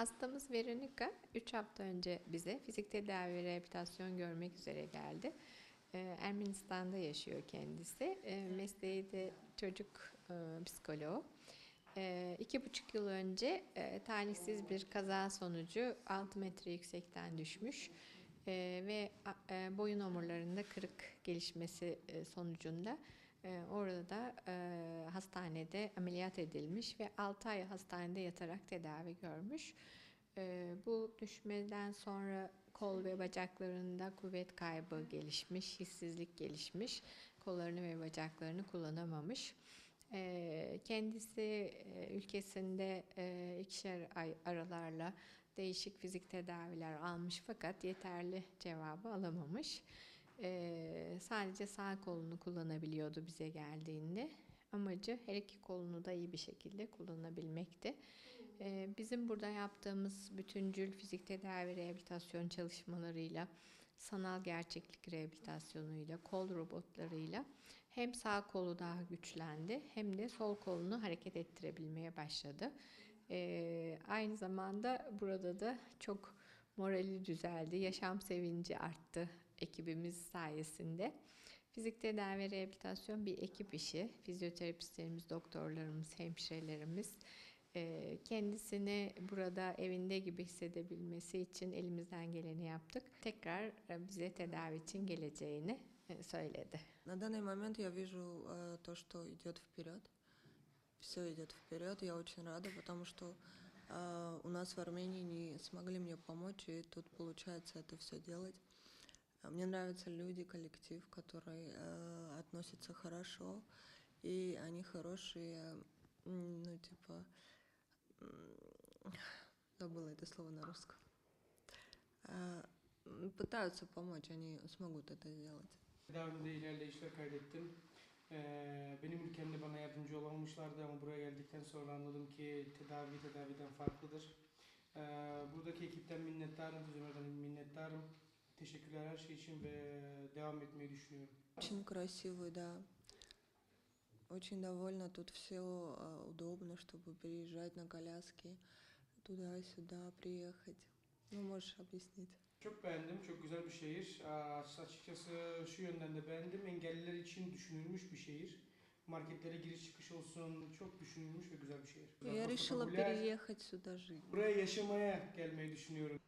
Hastamız Veronica 3 hafta önce bize fizik tedavi ve rehabilitasyon görmek üzere geldi. Ee, Ermenistan'da yaşıyor kendisi. Ee, Mesleği de çocuk e, psikoloğu. Ee, iki buçuk yıl önce e, talihsiz bir kaza sonucu 6 metre yüksekten düşmüş Ee, ve e, boyun omurlarında kırık gelişmesi e, sonucunda e, orada e, hastanede ameliyat edilmiş ve 6 ay hastanede yatarak tedavi görmüş. E, bu düşmeden sonra kol ve bacaklarında kuvvet kaybı gelişmiş, hissizlik gelişmiş, kollarını ve bacaklarını kullanamamış. Ee, Kendisi e, ülkesinde e, ikişer ay aralarla değişik fizik tedaviler almış fakat yeterli cevabı alamamış. Ee, Sadece sağ kolunu kullanabiliyordu bize geldiğinde. Amacı her iki kolunu da iyi bir şekilde kullanabilmekti. Ee, Bizim burada yaptığımız bütüncül fizik tedavi rehabilitasyon çalışmalarıyla, sanal gerçeklik rehabilitasyonuyla, kol robotlarıyla hem sağ kolu daha güçlendi hem de sol kolunu hareket ettirebilmeye başladı. Ee, aynı zamanda burada da çok morali düzeldi, yaşam sevinci arttı ekibimiz sayesinde. Fizik tedavi ve rehabilitasyon bir ekip işi. Fizyoterapistlerimiz, doktorlarımız, hemşirelerimiz e, kendisini burada evinde gibi hissedebilmesi için elimizden geleni yaptık. Tekrar e, bize tedavi için geleceğini e, söyledi. На данный момент я вижу э, то, что идет вперед. Все идет вперед. Я очень рада, потому что э, у нас в Армении не смогли мне помочь, и тут получается это все делать. А Мне нравятся люди, коллектив, который э, относится хорошо, и они хорошие, ну типа, забыла это слово на русском. Э, Пытаются помочь, они смогут это сделать. Tedavimde ilerleyişler kaydettim. Ee, benim ülkemde bana yardımcı olamamışlardı ama buraya geldikten sonra anladım ki tedavi tedaviden farklıdır. Ee, buradaki ekipten minnettarım, Füzyonlardan minnettarım. Teşekkürler her şey için ve devam etmeyi düşünüyorum. Очень красивый, да. Очень довольна. Тут все удобно, чтобы переезжать на коляске туда и сюда приехать. Ну, можешь объяснить. Çok beğendim, çok güzel bir şehir. Açıkçası şu yönden de beğendim. Engelliler için düşünülmüş bir şehir. Marketlere giriş çıkış olsun, çok düşünülmüş ve güzel bir şehir. Я решила переехать сюда жить. Buraya yaşamaya gelmeyi düşünüyorum.